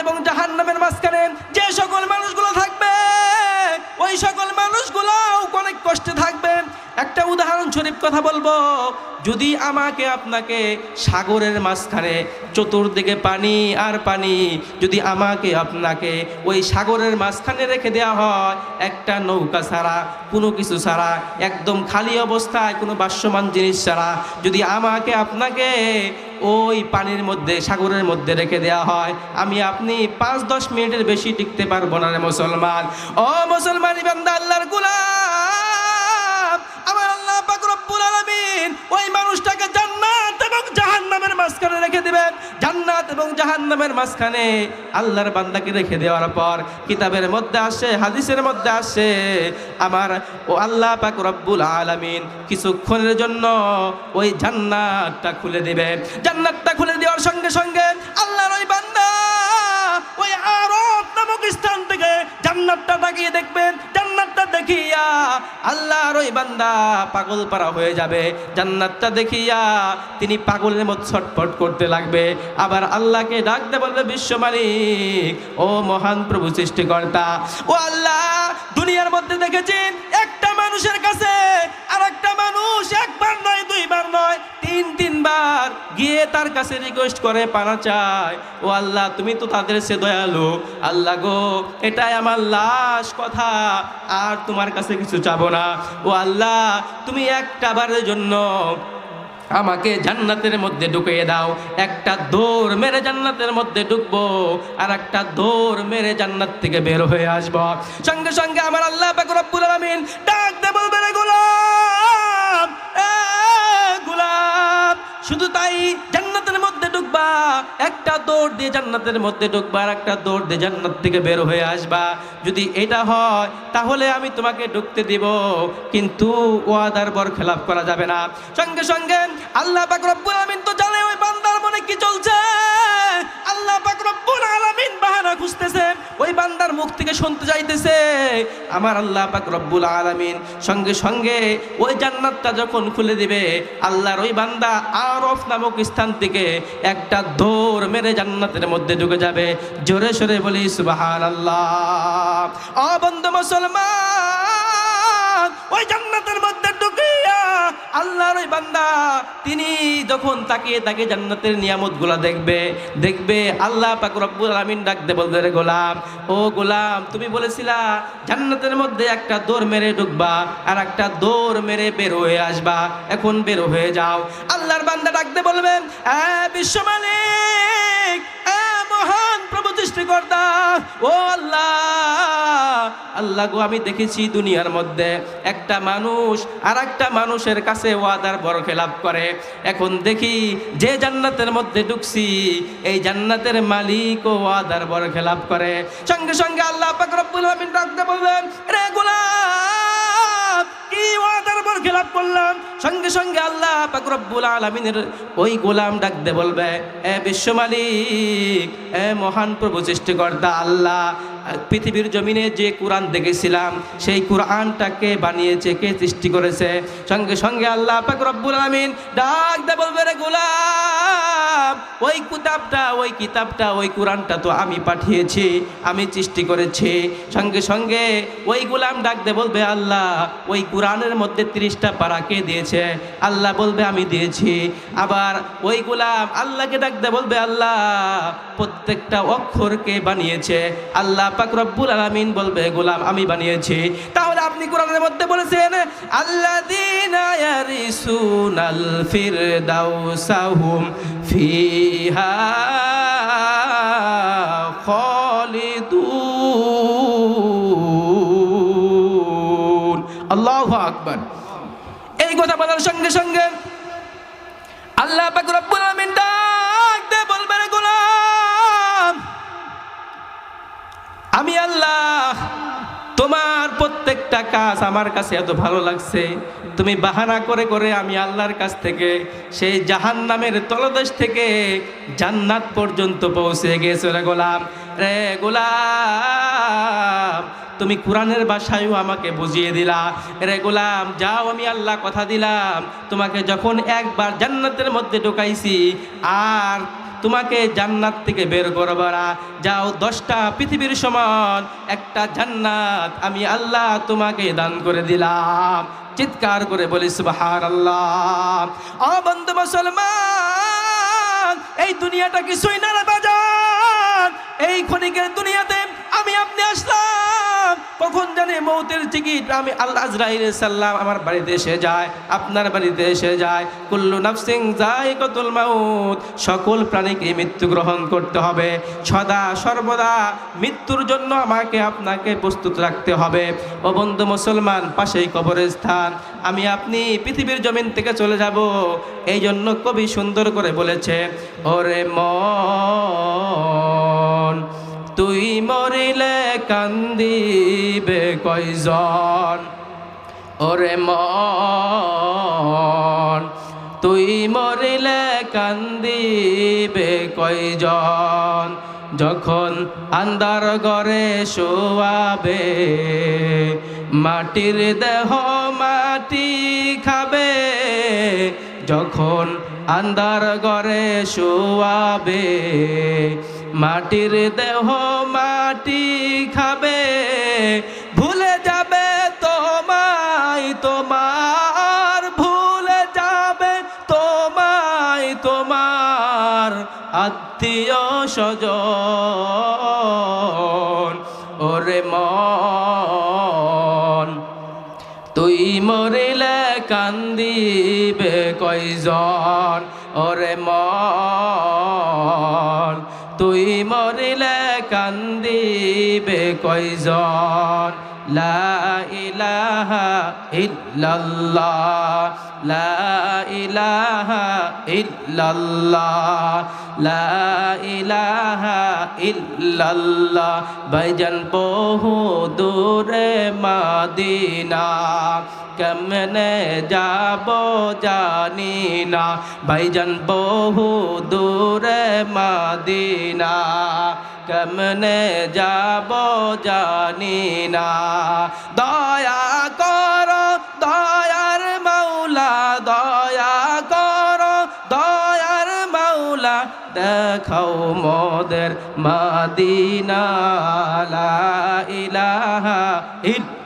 এবং জাহান্নামের মাঝখানে যে সকল মানুষগুলো থাকবে, ওই সকল মানুষগুলোও অনেক কষ্টে থাকবে। একটা উদাহরণ শরীফ কথা বলব, যদি আমাকে আপনাকে সাগরের মাঝখানে চতুর্দিকে পানি আর পানি, যদি আমাকে আপনাকে ওই সাগরের মাঝখানে রেখে দেওয়া হয়, একটা নৌকা ছাড়া, কোনো কিছু ছাড়া, একদম খালি অবস্থায় কোনো বাস্যমান জিনিস ছাড়া, যদি আমাকে আপনাকে ওই পানির মধ্যে, সাগরের মধ্যে রেখে দেওয়া হয়। আমি আপনি পাঁচ দশ মিনিটের বেশি টিকতে পারব না মুসলমান। ও মুসলমান ইবান্দা আল্লাহর জাহান্নামের মাঝখানে আল্লাহর বান্দাকে রেখে দেওয়ার পর কিতাবের মধ্যে আসে, হাদিসের মধ্যে আসে, আমার ও আল্লাহ পাক রব্বুল আলামিন কিছুক্ষণের জন্য ওই জান্নাতটা খুলে দেবে। জান্নাতটা খুলে দেওয়ার সঙ্গে সঙ্গে আল্লাহর ওই বান্দা নামক থেকে জান্নাতটা তাকিয়ে দেখবেন, জান্নাতটা দেখিয়া আল্লাহর ওই বান্দা পাগল পারা হয়ে যাবে। জান্নাতটা দেখিয়া তিনি পাগলের মতো ছটফট করতে লাগবে। আবার আল্লাহকে ডাকতে বলবে, বিশ্ব মালিক, ও মহান প্রভু সৃষ্টিকর্তা, ও আল্লাহ, দুনিয়ার মধ্যে দেখেছেন, একটা মানুষের কাছে মানুষ একবার নয়, দুইবার নয়, তিন, তিনবার গিয়ে তার কাছে রিকোয়েস্ট করে পানা চায় ও আল্লাহ, তুমি তো তাদের সে দয়ালু। আল্লাহ গো, এটাই আমার লাশ কথা, আর তোমার কাছে কিছু চাবো না। ও আল্লাহ, তুমি একটা বারের জন্য আমাকে জান্নাতের মধ্যে ঢুকিয়ে দাও। একটা দৌড় মেরে জান্নাতের মধ্যে ঢুকবো, আর একটা দৌড় মেরে জান্নাত থেকে বের হয়ে আসব। সঙ্গে সঙ্গে আমার আল্লাহ পাক রব্বুল আলামিন ডাক দেবো বলবে রে শুধু তাই জান্নাতের মধ্যে ঢুকবা, একটা দৌড় দিয়ে জান্নাতের মধ্যে ঢুকবা আর একটা দৌড় দিয়ে জান্নাত থেকে বের হয়ে আসবা। যদি এটা হয়, তাহলে আমি তোমাকে ঢুকতে দিব, কিন্তু ওয়াদার বর খেলাফ করা যাবে না। সঙ্গে সঙ্গে আল্লাহ পাক রব্বুল আমিন তো জানে ওই বান্দার মনে কি চলছে। স্থান থেকে একটা দৌড় মেরে জান্নাতের মধ্যে ঢুকে যাবে। জোরে সোরে বলি সুবাহান আল্লাহ অবন্ধ মুসলমান, ওই জান্নাতের মধ্যে ঢুকিয়া আল্লাহর ওই বান্দা। তিনি যখন তাকে তাকে জান্নাতের নিয়ামতগুলা দেখবে দেখবে আল্লাহ পাক রব্বুল ডাকতে বলবে, রে গোলাম, ও গোলাম, তুমি বলেছিলা জান্নাতের মধ্যে একটা দৌড় মেরে ঢুকবা আর একটা দৌড় মেরে বের হয়ে আসবা। এখন বের হয়ে যাও। আল্লাহর বান্দা ডাকতে বলবেন বিশ্ব মালিক মহান প্রভু সৃষ্টিকর্তা। ও আল্লাহ। আল্লাহ গো, আমি দেখেছি দুনিয়ার মধ্যে একটা মানুষ আর একটা মানুষের কাছে ওয়াদার বড় খেলাপ করে। এখন দেখি যে জান্নাতের মধ্যে ঢুকছি, এই জান্নাতের মালিক ও ওয়াদার বড় খেলাপ করে। সঙ্গে সঙ্গে আল্লাহ পাক রব্বুল আলামিন ডাকতে বলবেন, রে গোলাম! কি ওয়াদার বর খেলাপ করলাম। সঙ্গে সঙ্গে আল্লাহ পাক রব্বুল আলামিনের ওই গোলাম ডাকতে বলবে, এ বিশ্ব মালিক, এ মহান প্রভু সৃষ্টিকর্তা আল্লাহ পৃথিবীর জমিনে যে কোরআন দেখেছিলাম, সেই কোরআনটাকে বানিয়েছে, কে সৃষ্টি করেছে? সঙ্গে সঙ্গে আল্লাহ পাক রব্বুল আলামিন ডাক দে বলবে, রে গোলাম, ওই কিতাবটা ওই কিতাবটা, ওই কোরআনটা তো আমি পাঠিয়েছি, আমি সৃষ্টি করেছি। সঙ্গে সঙ্গে ওই গোলাম ডাক দে বলবে, আল্লাহ, ওই কোরআনের মধ্যে তিরিশটা পারা কে দিয়েছে? আল্লাহ বলবে, আমি দিয়েছি। আবার ওই গোলাম আল্লাহকে ডাক দে বলবে, আল্লাহ, প্রত্যেকটা অক্ষরকে বানিয়েছে। আল্লাহ পাক রব্বুল আলামিন বলবে, গোলাম, আমি বানিয়েছি। তাহলে আপনি কোরআনের মধ্যে বলেছেন, আল্লাযীনা ইয়ারিসুনাল ফিরদাউসাহুম ফিহা খালিদুন। আল্লাহু আকবার। এই কথা বলার সঙ্গে সঙ্গে আল্লাহ পাক রব্বুল আল্লাহ, তোমার প্রত্যেকটা কাজ আমার কাছে এত ভালো লাগছে। তুমি বাহানা করে করে আমি আল্লাহর কাছ থেকে সেই জাহান নামের তলদেশ থেকে জান্নাত পর্যন্ত পৌঁছে গেছো রে গোলাম। রে গোলাম, তুমি কোরআনের ভাষায়ও আমাকে বুঝিয়ে দিলা। রে গোলাম, যাও আমি আল্লাহ কথা দিলাম। তোমাকে যখন একবার জান্নাতের মধ্যে ঢুকাইছি, আর তোমাকে জান্নাত থেকে বের করব যাও দশটা পৃথিবীর সমান, একটা জান্নাত আমি আল্লাহ তোমাকে দান করে দিলাম। চিৎকার করে বলি সুবাহার আল্লাহ বন্ধু মুসলমান, এই দুনিয়াটা কিছুই না বাজান। এই ক্ষণিকের দুনিয়াতে আমি আপনি আসলাম। কখন জানে মৌতের টিকিট? আমি আল্লাহ আজরাইল সাল্লাম আমার বাড়িতে এসে যায়, আপনার বাড়িতে এসে যায়। কুল্লু নাফসিং যাই কতুল মাউত, সকল প্রাণীকে মৃত্যু গ্রহণ করতে হবে। সদা সর্বদা মৃত্যুর জন্য আমাকে আপনাকে প্রস্তুত রাখতে হবে। ও বন্ধু মুসলমান, পাশেই কবরের স্থান আমি আপনি পৃথিবীর জমিন থেকে চলে যাব। এই জন্য কবি সুন্দর করে বলেছে, ওরে মন তুই মরিলে কান্দিবে কয়জন? ওরে মন, তুই মরিলে কান্দিবে কয়জন? যখন আন্দার ঘরে শোয়াবে, মাটির দেহ মাটি খাবে। যখন আন্দার ঘরে শোয়াবে মাটির দেহ মাটি খাবে, ভুলে যাবে তোমায়, তোমার ভুলে যাবে তোমায়, তোমার আত্মীয় স্বজন। ওরে মন, তুই মরিলে কান্দিবে কয়জন? ওরে মন কান্দিবে কয়জন? লা ইলাহা ইল্লাল্লাহ। লা ভাইজান বহু দূরে মাদিনা। কেমনে যাব জানি না। ভাইজান বহু দূরে মাদিনা। কেমনে যাব জানি না। দয়া কর, দয়ার মৌলা দয়া কর, দয়ার মৌলা দেখাও মোদের মাদিনা ইলাহা ইলাহা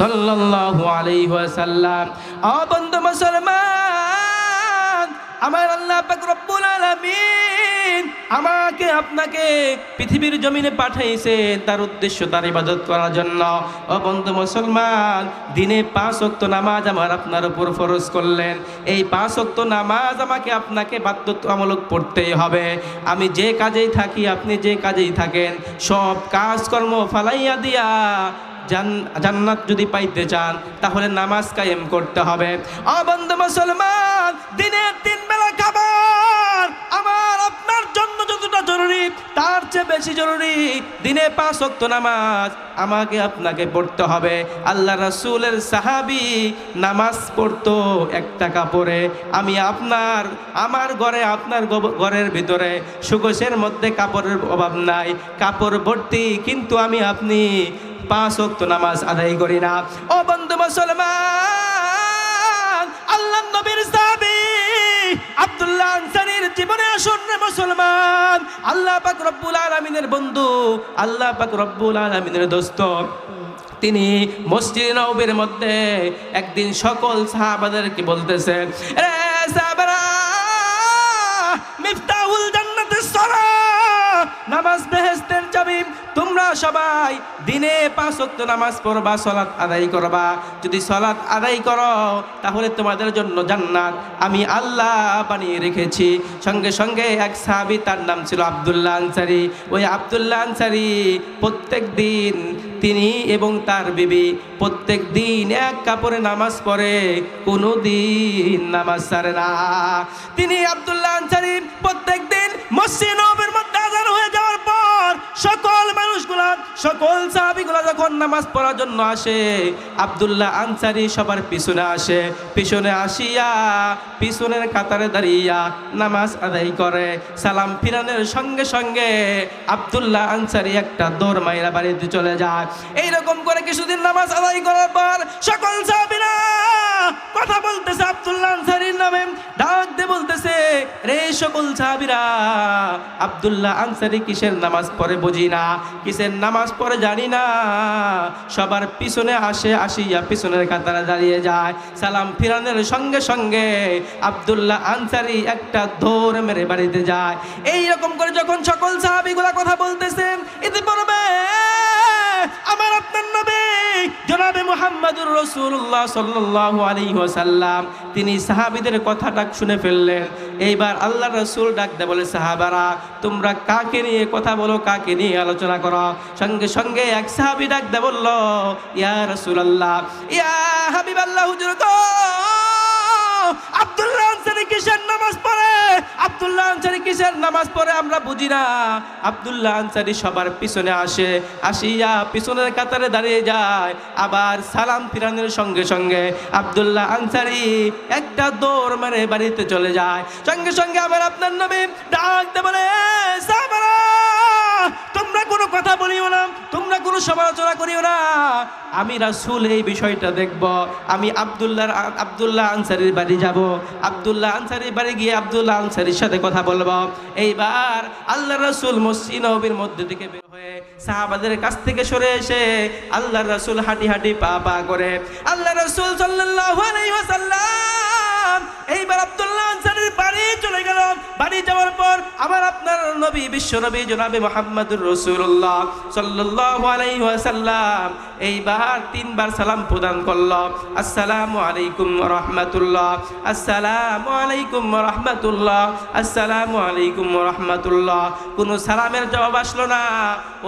সাল্লাল্লাহু আলাইহি ওয়াসাল্লাম। বন্ধু মুসলমান, আমার আল্লাহ পাক রব্বুল আলামিন আমাকে আপনাকে পৃথিবীর জমিনে পাঠাইছে, তার উদ্দেশ্য, তার ইবাদত করার জন্য। ও বন্ধু মুসলমান, দিনে পাঁচ ওয়াক্ত নামাজ আমার আপনার উপর ফরজ করলেন। এই পাঁচ ওয়াক্ত নামাজ আমাকে আপনাকে বাধ্যতামূলক পড়তেই হবে। আমি যে কাজেই থাকি, আপনি যে কাজেই থাকেন, সব কাজকর্ম ফালাইয়া দিয়া জান্নাত যদি পাইতে চান, তাহলে নামাজ কায়েম করতে হবে। অবন্ধ মুসলমান দিনের তিন বেলা খাবার। আমার, আপনার জন্য যতটা জরুরি, তার চেয়ে বেশি জরুরি দিনে পাঁচ ওয়াক্ত নামাজ। আমাকে আপনাকে পড়তে হবে। আল্লাহ রাসুলের সাহাবি নামাজ পড়তো একটা কাপড়ে আমি আপনার, আমার ঘরে, আপনার ঘরের ভিতরে সুগোসের মধ্যে কাপড়ের অভাব নাই। কাপড় ভর্তি, কিন্তু আমি আপনি পাঁচ ওয়াক্ত নামাজ আদায় করি না। ও বন্ধু মুসলমান, আল্লাহ নবীর সাহাবী আব্দুল্লাহ আনসারীর জীবনে আসুন মুসলমান। আল্লাহ পাক রব্বুল আলামিনের বন্ধু, আল্লাহ পাক রব্বুল আলামিনের দোস্ত। তিনি মসজিদ নবীর মধ্যে একদিন সকল সাহাবাদেরকে বলতেছেন রে সাহাবারা সবাই দিনে পাঁচ ওয়াক্ত নামাজ পড়বা, সলাৎ আদায় করবা। যদি সলাৎ আদায় করো, তাহলে তোমাদের জন্য জান্নাত। আমি আল্লাহ বানিয়ে রেখেছি। সঙ্গে সঙ্গে এক সাহাবি, তার নাম ছিল আব্দুল্লাহ আনসারি। ওই আব্দুল্লাহ আনসারি প্রত্যেক দিন তিনি এবং তার বিবি প্রত্যেক দিন এক কাপড়ে নামাজ পড়ে, কোনো দিন নামাজ ছাড়ে না। তিনি আব্দুল্লাহ আনসারি প্রত্যেক দিন মসজিদ নবীর মধ্যে সকল সাহাবিগুলা যখন নামাজ পড়ার জন্য আসে, আব্দুল্লাহ আনসারি সবার পিছনে আসে, পিছনে আসিয়া পিছনের কাতারে দাঁড়িয়া নামাজ আদায় করে। সালাম ফিরানের সঙ্গে সঙ্গে আব্দুল্লাহ আনসারি একটা দৌড় মাইরা বাড়িতে চলে যায়। এইরকম করে কিছুদিন নামাজ আদায় করার পর সকল সাহাবিরা কথা বলতেছে আব্দুল্লাহ আনসারির নামে, ডাক দিয়ে বলতেছে রে সকল সাহাবিরা, আব্দুল্লাহ আনসারি কিসের নামাজ পড়ে বুঝি না? কিসের নামাজ পড়ে জানি না। সবার পিছনে আসে আসিয়া পিছনের কাতারে দাঁড়িয়ে যায়। সালাম ফিরানোর সঙ্গে সঙ্গে আব্দুল্লাহ আনসারি একটা দৌড় মেরে বাড়িতে যায়। এই রকম করে যখন সকল সাহাবিগুলা কথা বলতেছেন, এতে পড়বে, আমার আপনার নবী জনাবে মুহাম্মদুর রাসূলুল্লাহ সাল্লাল্লাহু আলাইহি ওয়াসাল্লাম। তিনি সাহাবীদের কথাটা শুনে ফেললেন। এইবার আল্লাহ রসুল ডাক দে বলে, সাহাবারা, তোমরা কাকে নিয়ে কথা বলো, কাকে নিয়ে আলোচনা করো? সঙ্গে সঙ্গে এক সাহাবি ডাক দে বলল, ইয়া রাসূলুল্লাহ, ইয়া হাবিবাল্লাহ, হুজুর গো, আব্দুল্লাহ আব্দুল্লাহ আনসারি কিসের নামাজ পড়ে আমরা বুঝি না। আবদুল্লাহ আনসারি সবার পিছনে আসে আসিয়া পিছনের কাতারে দাঁড়িয়ে যায় আবার সালাম ফিরানোর সঙ্গে সঙ্গে আব্দুল্লাহ আনসারি একটা দৌড় মেরে বাড়িতে চলে যায়। সঙ্গে সঙ্গে আবার আপনার নবী ডাকতে বলে "এ সাহাবারা, তোমরা কোনো কথা বলিও না, তোমরা কোনো সমালোচনা করিও না। আমি রাসূল এই বিষয়টা দেখব। আমি আব্দুল্লাহ আব্দুল্লাহ আনসারির বাড়ি যাব। আব্দুল্লাহ আনসারির বাড়ি গিয়ে আব্দুল্লাহ আনসারির সাথে কথা বলব। এইবার আল্লাহ রাসূল মসজিদ নবীর মধ্যে থেকে বের হয়ে সাহাবাদের কাছ থেকে সরে এসে আল্লাহ রাসুল হাঁটি হাঁটি পা পা করে আল্লাহ রাসূল ওয়াসাল্লাম, এইবার আব্দুল্লাহ বাড়ি চলে গেল। বাড়ি যাওয়ার পর আপনার নবী, বিশ্ব নবী রসুল্লাহ সাল্লাল্লাহু আলাইহি ওয়াসাল্লাম এইবার তিনবার সালাম প্রদান করল। আলাইকুম রাহমাতুল্লাহ। আসসালামু আলাইকুম রাহমাতুল্লাহ। আসসালামু আলাইকুম রাহমাতুল্লাহ। কোনো সালামের জবাব আসলো না।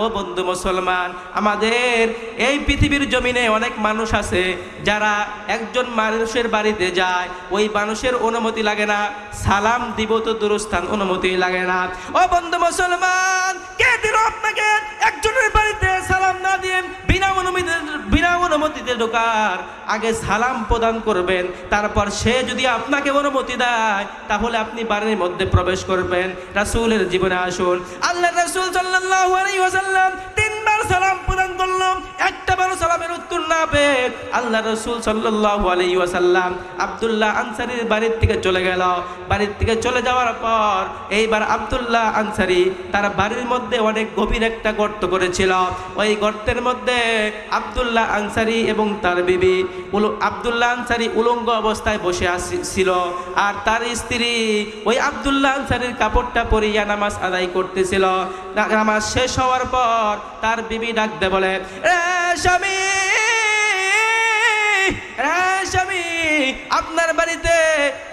ও বন্ধু মুসলমান, আমাদের এই পৃথিবীর জমিনে অনেক মানুষ আছে যারা একজন মানুষের বাড়িতে যায়, ওই মানুষের অনুমতি লাগে না। সালাম দিব তো দূরস্থান, অনুমতি লাগে না। ও বন্ধু মুসলমান, কে দিল আপনাকে? একজনের বাড়িতে সালাম না দিয়ে বিনা অনুমতি বিনা অনুমতিতে ঢোকার। আগে সালাম প্রদান করবেন, তারপর সে যদি আপনাকে অনুমতি দেয়, তাহলে আপনি বাড়ির মধ্যে প্রবেশ করবেন। রাসূলের জীবনে আসুন। আল্লাহ রাসূল সাল্লাল্লাহু আলাইহি ওয়াসাল্লাম সালাম প্রদান করল একটা বারো সালামের উত্তর না পেয়ে আল্লাহ রসুল আলাইহি ওয়াসাল্লাম আব্দুল্লাহ আনসারির বাড়ির থেকে চলে গেল। বাড়ির থেকে চলে যাওয়ার পর এইবার আব্দুল্লাহ আনসারি তার বাড়ির মধ্যে অনেক গভীর একটা গর্ত করেছিল। ওই গর্তের মধ্যে আব্দুল্লাহ আনসারি এবং তার বিবি আব্দুল্লাহ আনসারি উলঙ্গ অবস্থায় বসে আসছিল আর তার স্ত্রী ওই আব্দুল্লাহ আনসারির কাপড়টা পরিয়া নামাজ আদায় করতেছিল। নামাজ শেষ হওয়ার পর তার বিবি ডাকতে বলে, "এ স্বামী স্বামী, আপনার বাড়িতে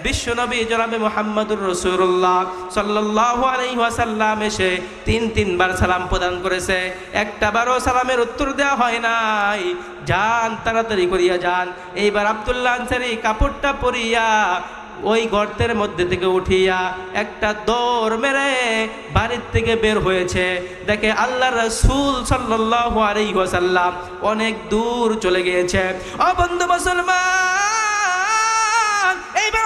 বিশ্বনবী জনাবে মোহাম্মদুর রসুল্লাহ সাল্লাল্লাহু আলাইহি ওয়াসাল্লাম এসে তিন তিনবার সালাম প্রদান করেছে। একটা বারও সালামের উত্তর দেওয়া হয় নাই। যান, তাড়াতাড়ি করিয়া যান। এইবার আব্দুল্লাহ আনসারি কাপড়টা পরিয়া ওই গর্তের মধ্যে থেকে উঠিয়া একটা দৌড় মেরে বাড়ির থেকে বের হয়েছে। দেখে আল্লাহ রসুল সাল্লাম অনেক দূর চলে গিয়েছে। অবন্ধু বন্ধু মুসলমান, এইবার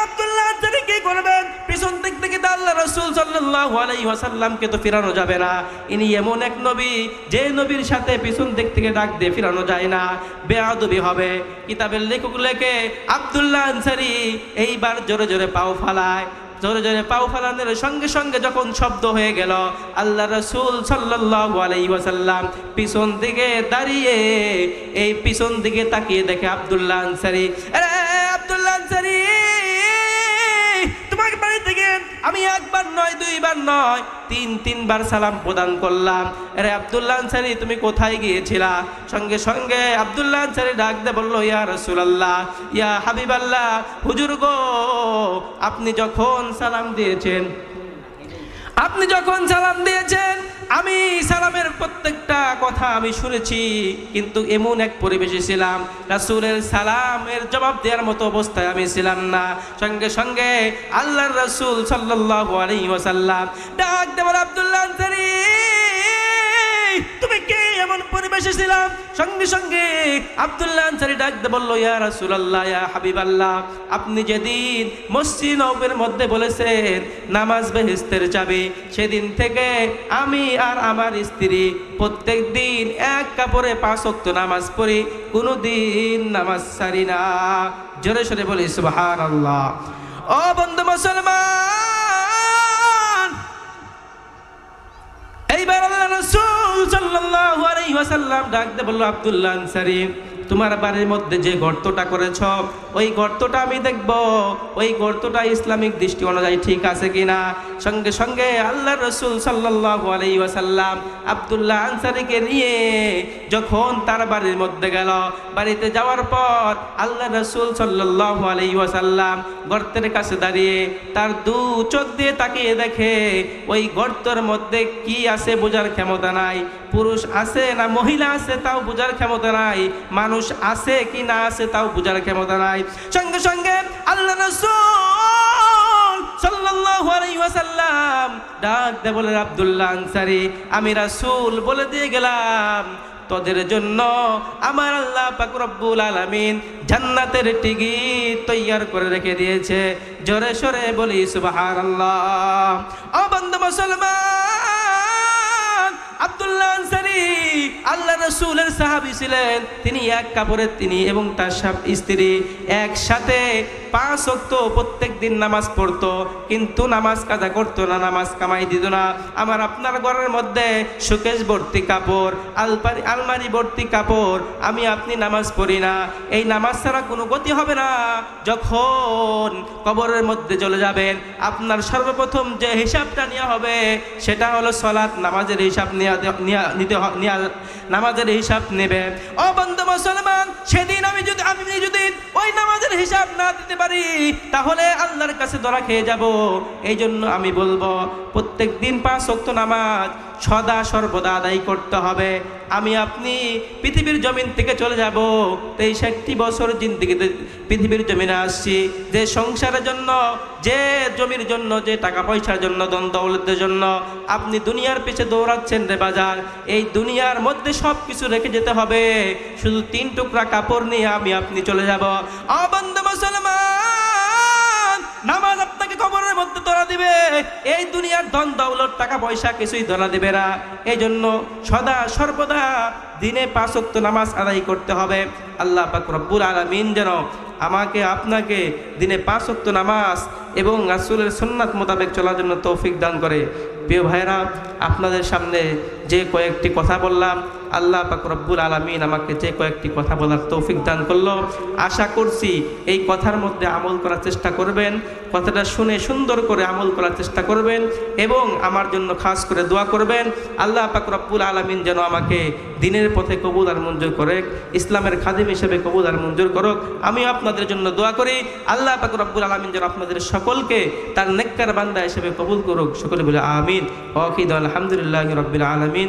সাল্লাল্লাহু তো ফিরানো যাবে না। ইনি এমন এক নবী, যে নবীর সাথে পিছন দিক থেকে ডাক দিয়ে ফিরানো যায় না। বেয়াদবি হবে। কিতাবের লেখক লেখে, আব্দুল্লাহ আনসারী এইবার জোরে জোরে পাও ফালায়। জোরে জোরে পাও ফালানোর সঙ্গে সঙ্গে যখন শব্দ হয়ে গেল আল্লাহ রসুল আলাইহি পিছন দিকে দাঁড়িয়ে, এই পিছন দিকে তাকিয়ে দেখে আব্দুল্লাহ আনসারি, আরে আমি একবার নয়, দুইবার নয়, তিন, তিনবার সালাম প্রদান করলাম। আরে আবদুল্লা আনসারি, তুমি কোথায় গিয়েছিলা? সঙ্গে সঙ্গে আব্দুল্লাহ আনসারি ডাক দে বলল, ইয়া রসুলাল্লাহ, ইয়া হাবিব আল্লাহ হুজুর গো, আপনি যখন সালাম দিয়েছেন, আপনি যখন সালাম দিয়েছেন আমি সালামের প্রত্যেকটা কথা আমি শুনেছি, কিন্তু এমন এক পরিবেশে ছিলাম, রাসুলের সালামের জবাব দেওয়ার মতো অবস্থায় আমি ছিলাম না। সঙ্গে সঙ্গে আল্লাহর রাসুল সাল্লাহ আলী ওসাল্লাম ডাক দেওয়ার আবদুল্লাহ তুমি এমন পরিবেশে ছিলাম সঙ্গে সঙ্গে আব্দুল্লাহ আনসারী ডাকতে বলল, ইয়া রাসূলুল্লাহ, ইয়া হাবিবাল্লাহ, আপনি যেদিন মসজিদ নবের মধ্যে বলেছেন, নামাজ বেহেস্তের চাবি, সেদিন থেকে আমি আর আমার স্ত্রী প্রত্যেক দিন এক কাপড়ে পাঁচ ওয়াক্ত নামাজ পড়ি কোনো দিন নামাজ ছাড়ি না। জোরে সরে বলি, সুবহানাল্লাহ। ও বন্ধু মুসলমান! এইবার আল্লাহ রাসূল সাল্লাল্লাহু আলাইহি ওয়াসাল্লাম ডাকতে বলল আব্দুল্লাহ আনসারী তোমার বাড়ির মধ্যে যে গর্তটা করেছ, ওই গর্তটা আমি দেখব। ওই গর্তটা ইসলামিক দৃষ্টি অনুযায়ী ঠিক আছে কিনা? সঙ্গে সঙ্গে আল্লাহ রসুল আলাইহি ওয়াসাল্লাম আব্দুল্লাহ আনসারীকে নিয়ে যখন তার বাড়ির মধ্যে গেল, বাড়িতে যাওয়ার পর আল্লাহ রসুল আলাইহি ওয়াসাল্লাম গর্তের কাছে দাঁড়িয়ে তার দু চোখ দিয়ে তাকিয়ে দেখে, ওই গর্তের মধ্যে কি আছে বোঝার ক্ষমতা নাই? পুরুষ আছে না মহিলা আছে তাও বোঝার ক্ষমতা নাই? মানুষ আছে কি না আছে তাও বোঝার ক্ষমতা নাই। সঙ্গে সঙ্গে আল্লাহ ডাক দে বলে, আব্দুল্লাহ আনসারী, আমি রাসূল বলে দিয়ে গেলাম। তোদের জন্য আমার আল্লাহ রব্বুল আলামিন জান্নাতের টিকিট তৈয়ার করে রেখে দিয়েছে। জোরে সরে বলি, সুবহানাল্লাহ। ও বন্ধু মুসলমান, আব্দুল্লাহ আনসারী আল্লাহ রসুলের সাহাবী ছিলেন। তিনি এক কাপড়ের তিনি এবং তার স্ত্রী একসাথে পাঁচ অক্ত প্রত্যেক দিন নামাজ পড়তো। কিন্তু নামাজ কাজা করতো না, নামাজ কামাই দিত না। আমার আপনার ঘরের মধ্যে সুকেশ ভর্তি কাপড়, আলপারি, আলমারি ভর্তি কাপড়, আমি আপনি নামাজ পড়ি না। এই নামাজ ছাড়া কোনো গতি হবে না। যখন কবরের মধ্যে চলে যাবেন, আপনার সর্বপ্রথম যে হিসাবটা নেওয়া হবে, সেটা হলো সলাৎ, নামাজের হিসাব নেওয়া নিতে নেওয়া নামাজের হিসাব নেবে। ও বন্ধু মুসলমান, সেদিন আমি যদি আমি যদি ওই নামাজের হিসাব না দিতে পারি, তাহলে আল্লাহর কাছে ধরা খেয়ে যাব। এই জন্য আমি বলব প্রত্যেক দিন পাঁচ শক্ত নামাজ সদা সর্বদা আদায় করতে হবে। আমি আপনি পৃথিবীর জমিন থেকে চলে যাব তেইশ একটি বছর জিন্দিগিতে পৃথিবীর জমিনে আসছি। যে সংসারের জন্য, যে জমির জন্য, যে টাকা পয়সার জন্য দ্বন্দ্বের জন্য আপনি দুনিয়ার পিছে দৌড়াচ্ছেন রে বাজার, এই দুনিয়ার মধ্যে সব কিছু রেখে যেতে হবে। শুধু তিন টুকরা কাপড় নিয়ে আমি আপনি চলে যাব। অবন্ধ মুসলমান, নামাজ ধরা দিবে। এই দুনিয়ার ধন দৌলত, টাকা পয়সা কিছুই ধরা দিবে না। এই জন্য সদা সর্বদা দিনে পাঁচত্ব নামাজ আদায় করতে হবে। আল্লাহ পাক রব্বুল আলমিন যেন আমাকে, আপনাকে দিনে পাঁচত্ব নামাজ এবং রাসূলের সুন্নাত মোতাবেক চলার জন্য তৌফিক দান করে। প্রিয় ভাইরা আপনাদের সামনে যে কয়েকটি কথা বললাম আল্লাহ রব্বুল আলমিন আমাকে যে কয়েকটি কথা বলার তৌফিক দান করল। আশা করছি এই কথার মধ্যে আমল করার চেষ্টা করবেন, কথাটা শুনে সুন্দর করে আমল করার চেষ্টা করবেন এবং আমার জন্য খাস করে দোয়া করবেন। আল্লাহ রব্বুল আলমিন যেন আমাকে দিনের পথে কবুল আর মঞ্জুর করে ইসলামের খাদিম হিসেবে কবুল আর মঞ্জুর করুক। আমি আপনাদের জন্য দোয়া করি। আল্লাহ পাক রব্বুল আলমিন যেন আপনাদের সকলকে তার নেককার বান্দা হিসেবে কবুল করুক। সকলে বলে আমিন। ওয়াকিদ আলহামদুলিল্লাহ রব্বিল আলমিন।